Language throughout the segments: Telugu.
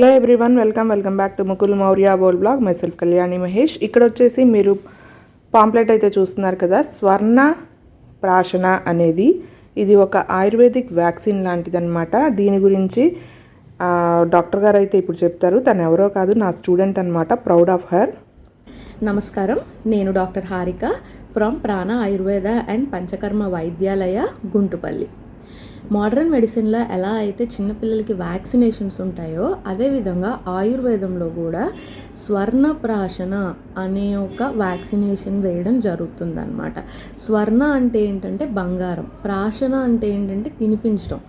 Hello everyone welcome welcome back to Mukul Maurya Bol blog myself Kalyani Mahesh ఇక్కడ వచ్చేసి మీరు పాంప్లెట్ అయితే చూస్తున్నారు కదా స్వర్ణ ప్రాశన అనేది. ఇది ఒక ఆయుర్వేదిక్ వ్యాక్సిన్ లాంటిదన్నమాట. దీని గురించి డాక్టర్ గారు అయితే ఇప్పుడు చెప్తారు. తను ఎవరో కాదు నా స్టూడెంట్ అనమాట ప్రౌడ్ ఆఫ్ హర్ నమస్కారం. నేను doctor Harika from Prana Ayurveda and Panchakarma Vaidyalaya Guntupalli. Modern మెడిసిన్లో ఎలా అయితే చిన్నపిల్లలకి వ్యాక్సినేషన్స్ ఉంటాయో అదేవిధంగా ఆయుర్వేదంలో కూడా స్వర్ణప్రాశన అనే ఒక వ్యాక్సినేషన్ వేయడం జరుగుతుందన్నమాట. స్వర్ణ అంటే ఏంటంటే బంగారం ప్రాశన అంటే ఏంటంటే తినిపించడం.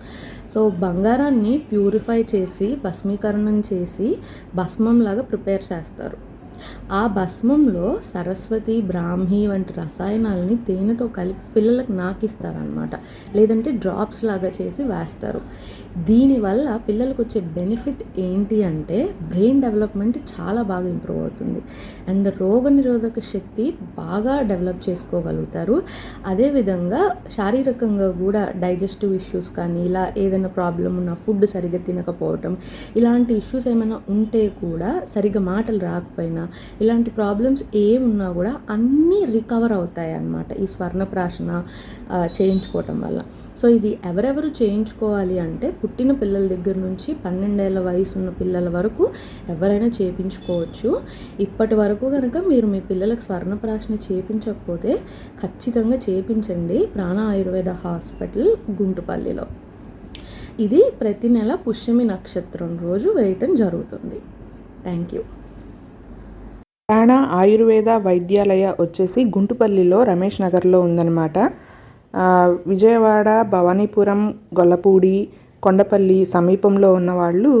సో బంగారాన్ని ప్యూరిఫై చేసి భస్మీకరణం చేసి భస్మంలాగా ప్రిపేర్ చేస్తారు. ఆ భస్మంలో సరస్వతి బ్రాహ్మి వంటి రసాయనాలని తేనెతో కలిపి పిల్లలకు నాకిస్తారనమాట లేదంటే డ్రాప్స్ లాగా చేసి వేస్తారు. దీనివల్ల పిల్లలకు వచ్చే బెనిఫిట్ ఏంటి అంటే బ్రెయిన్ డెవలప్మెంట్ చాలా బాగా ఇంప్రూవ్ అవుతుంది. అండ్ రోగనిరోధక శక్తి బాగా డెవలప్ చేసుకోగలుగుతారు. అదేవిధంగా శారీరకంగా కూడా డైజెస్టివ్ ఇష్యూస్ కానీ ఇలా ఏదైనా ప్రాబ్లం ఉన్న ఫుడ్ సరిగ్గా తినకపోవటం ఇలాంటి ఇష్యూస్ ఏమైనా ఉంటే కూడా సరిగ్గా మాటలు రాకపోయినా ఇలాంటి ప్రాబ్లమ్స్ ఏమున్నా కూడా అన్నీ రికవర్ అవుతాయి అన్నమాట ఈ స్వర్ణప్రాశన ఆ, చేయించుకోవటం వల్ల. సో ఇది ఎవరెవరు చేయించుకోవాలి అంటే పుట్టిన పిల్లల దగ్గర నుంచి పన్నెండేళ్ళ వయసు ఉన్న పిల్లల వరకు ఎవరైనా చేయించుకోవచ్చు ఇప్పటి వరకు కనుక మీరు మీ పిల్లలకు స్వర్ణప్రాశన చేయించకపోతే ఖచ్చితంగా చేపించండి ప్రాణ ఆయుర్వేద హాస్పిటల్ గుంటుపల్లిలో. ఇది ప్రతి నెల పుష్యమి నక్షత్రం రోజు వేయటం జరుగుతుంది. Thank you. ప్రాణ ఆయుర్వేద వైద్యాలయ వచ్చేసి గుంటుపల్లిలో రమేష్ నగర్లో ఉందన్నమాట. విజయవాడ భవానీపురం గొల్లపూడి కొండపల్లి సమీపంలో ఉన్న వాళ్ళు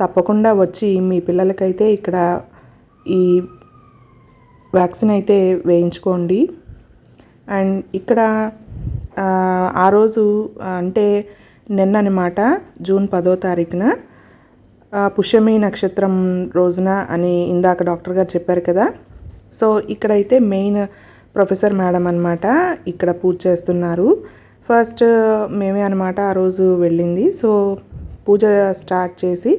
తప్పకుండా వచ్చి మీ పిల్లలకైతే ఇక్కడ ఈ వ్యాక్సిన్ అయితే వేయించుకోండి. అండ్ ఇక్కడ ఆ, రోజు అంటే నిన్ననమాట జూన్ పదో తారీఖున పుష్యమి నక్షత్రం రోజున అని ఇందాక డాక్టర్ గారు చెప్పారు కదా. సో ఇక్కడైతే మెయిన్ ప్రొఫెసర్ మేడం అనమాట ఇక్కడ పూజ చేస్తున్నారు. ఫస్ట్ మేమే అనమాట ఆ రోజు వెళ్ళింది. సో పూజ స్టార్ట్ చేసి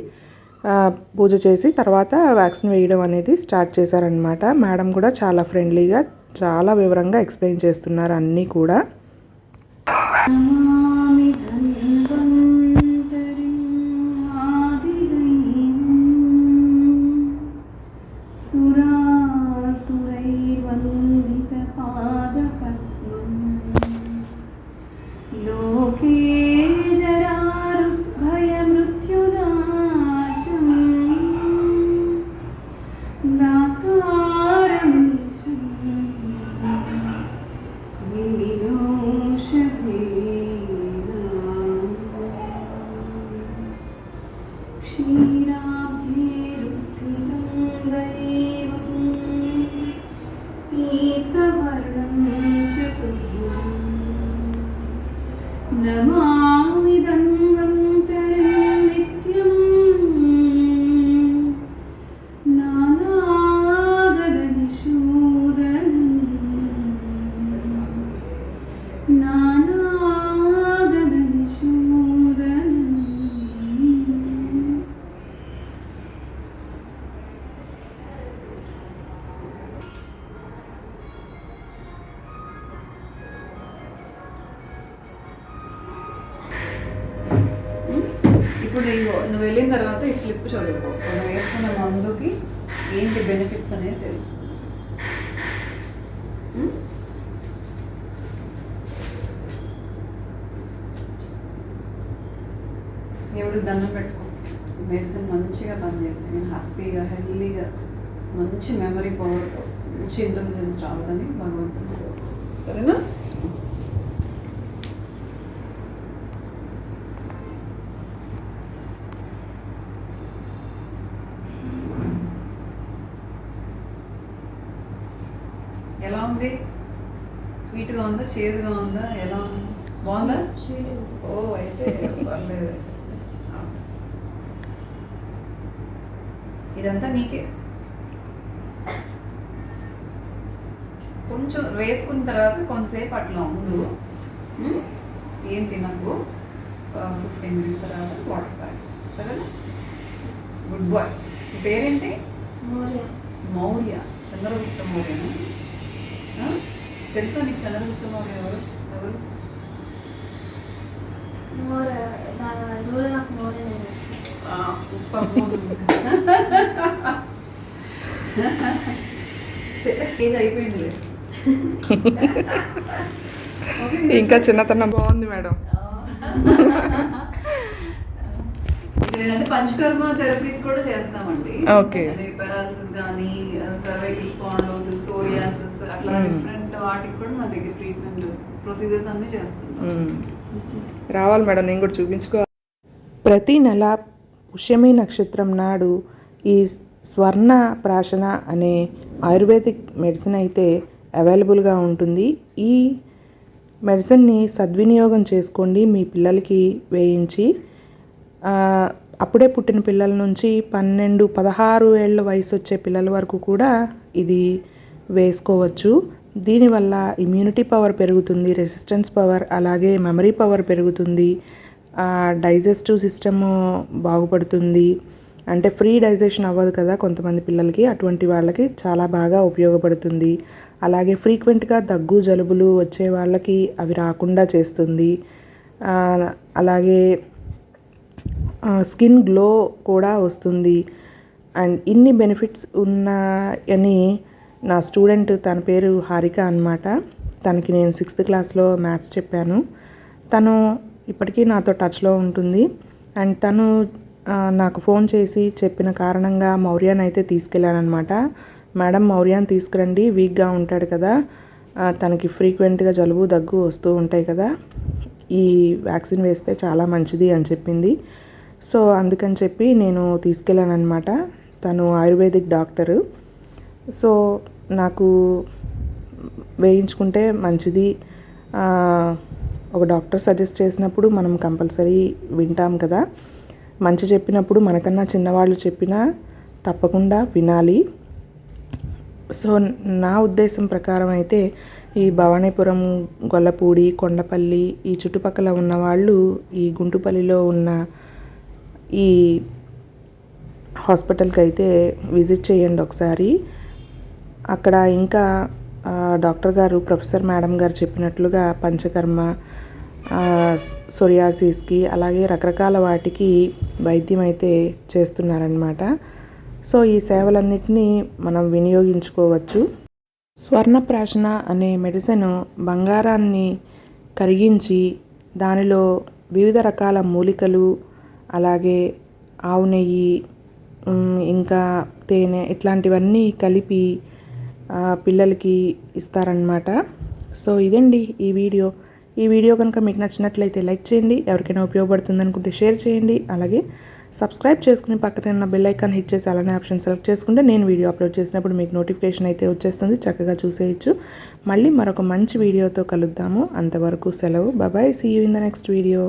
పూజ చేసి తర్వాత వ్యాక్సిన్ వేయడం అనేది స్టార్ట్ చేశారనమాట మేడం కూడా చాలా ఫ్రెండ్లీగా చాలా వివరంగా ఎక్స్ప్లెయిన్ చేస్తున్నారు అన్నీ కూడా. नमः ఇప్పుడు నువ్వు వెళ్ళిన తర్వాత ఈ స్లిప్ చదువుకో నువ్వు వేసుకున్న మందుకి ఏంటి బెనిఫిట్స్ అనేది తెలుస్తుంది. ఉం? దేవుడికి దండం పెట్టుకో. మెడిసిన్ మంచిగా పనిచేసి నేను హ్యాపీగా హెల్దీగా మంచి మెమరీ పవర్తో మంచి ఇంటెలిజెన్స్ రావాలని భగవంతుడు సరేనా ఎలా ఉంది స్వీట్గా ఉందా? చేదుగా ఉందా? ఎలా ఉంది? బాగుందా? ఓ అయితే పర్లేదు. ఇదంతా నీకే. కొంచెం వేసుకున్న తర్వాత కొంతసేపు అట్లా ఉండు? ఏం తినకు. ఫిఫ్టీన్ మినిట్స్ తర్వాత వాటర్ తాగేసి సరేనా? గుడ్ బాయ్ పేరేంటి? మౌర్య. మౌర్య. చంద్రగుప్త మౌర్యనా? తెలుసా నీకు చంద్రగుప్త మౌర్య ఎవరు? ఎవరు? మౌర్య నా రోజు నాకు మౌర్య నేను సూపర్ ఏజ్ అయిపోయింది. ఇంకా చిన్నతనం. బాగుంది మేడం. లేదంటే పంచకర్మ థెరపీస్ కూడా చేస్తామండి. Okay. పెరాలసిస్ కానీ సర్వైకల్ స్పాండోసిస్ అట్లా Hmm. డిఫరెంట్ వాటికి కూడా మా దగ్గర ట్రీట్మెంట్ ప్రొసీజర్స్ అన్ని చేస్తున్నాం. రావాలి మేడం నేను కూడా చూపించుకో ప్రతి నెల పుష్యమి నక్షత్రం నాడు ఈ స్వర్ణ ప్రాశన అనే ఆయుర్వేదిక్ మెడిసిన్ అయితే అవైలబుల్గా ఉంటుంది ఈ మెడిసిన్ని సద్వినియోగం చేసుకోండి మీ పిల్లలకి వేయించి అప్పుడే పుట్టిన పిల్లల నుంచి పన్నెండు పదహారు ఏళ్ళ వయసు వచ్చే పిల్లల వరకు కూడా ఇది వేసుకోవచ్చు. దీనివల్ల ఇమ్యూనిటీ పవర్ పెరుగుతుంది రెసిస్టెన్స్ పవర్ అలాగే మెమరీ పవర్ పెరుగుతుంది. డైజెస్టివ్ సిస్టమ్ బాగుపడుతుంది. అంటే ఫ్రీ డైజెషన్ అవ్వదు కదా కొంతమంది పిల్లలకి అటువంటి వాళ్ళకి చాలా బాగా ఉపయోగపడుతుంది. అలాగే ఫ్రీక్వెంట్గా దగ్గు జలుబులు వచ్చే వాళ్ళకి అవి రాకుండా చేస్తుంది. అలాగే స్కిన్ గ్లో కూడా వస్తుంది. అండ్ ఇన్ని బెనిఫిట్స్ ఉన్నాయని నా స్టూడెంట్ తన పేరు హారిక అన్నమాట. తనకి నేను సిక్స్త్ క్లాస్లో మ్యాథ్స్ చెప్పాను. తను ఇప్పటికీ నాతో టచ్లో ఉంటుంది. అండ్ తను నాకు ఫోన్ చేసి చెప్పిన కారణంగా మౌర్యాన్ అయితే తీసుకెళ్ళానమాట మేడం మౌర్యాన్ తీసుకురండి. వీక్గా ఉంటాడు కదా. తనకి ఫ్రీక్వెంట్గా జలుబు దగ్గు వస్తూ ఉంటాయి కదా. ఈ వ్యాక్సిన్ వేస్తే చాలా మంచిది అని చెప్పింది. సో అందుకని చెప్పి నేను తీసుకెళ్ళాను అనమాట తను ఆయుర్వేదిక్ డాక్టరు. సో నాకు వేయించుకుంటే మంచిది. ఒక డాక్టర్ సజెస్ట్ చేసినప్పుడు మనం కంపల్సరీ వింటాం కదా. మంచి చెప్పినప్పుడు మనకన్నా చిన్నవాళ్ళు చెప్పినా తప్పకుండా వినాలి. సో నా ఉద్దేశం ప్రకారం అయితే ఈ భవానీపురం గొల్లపూడి కొండపల్లి ఈ చుట్టుపక్కల ఉన్న వాళ్ళు ఈ గుంటుపల్లిలో ఉన్న ఈ హాస్పిటల్కి అయితే విజిట్ చేయండి ఒకసారి. అక్కడ ఇంకా డాక్టర్ గారు ప్రొఫెసర్ మేడం గారు చెప్పినట్లుగా పంచకర్మ సోరియాసిస్కి సొరియాసిస్కి అలాగే రకరకాల వాటికి వైద్యం అయితే చేస్తున్నారనమాట సో ఈ సేవలన్నిటినీ మనం వినియోగించుకోవచ్చు. స్వర్ణప్రాశన అనే మెడిసిన్ బంగారాన్ని కరిగించి దానిలో వివిధ రకాల మూలికలు అలాగే ఆవు నెయ్యి ఇంకా తేనె ఇట్లాంటివన్నీ కలిపి పిల్లలకి ఇస్తారనమాట సో ఇదండి ఈ వీడియో. ఈ వీడియో కనుక మీకు నచ్చినట్లయితే లైక్ చేయండి ఎవరికైనా ఉపయోగపడుతుంది అనుకుంటే షేర్ చేయండి అలాగే సబ్స్క్రైబ్ చేసుకుని పక్కన ఉన్న బెల్ ఐకాన్ హిట్ చేసి అలానే ఆప్షన్ సెలెక్ట్ చేసుకుంటే నేను వీడియో అప్లోడ్ చేసినప్పుడు మీకు నోటిఫికేషన్ అయితే వచ్చేస్తుంది చక్కగా చూసేయచ్చు. మళ్ళీ మరొక మంచి వీడియోతో కలుద్దాము. అంతవరకు సెలవు. Bye bye see you in the next video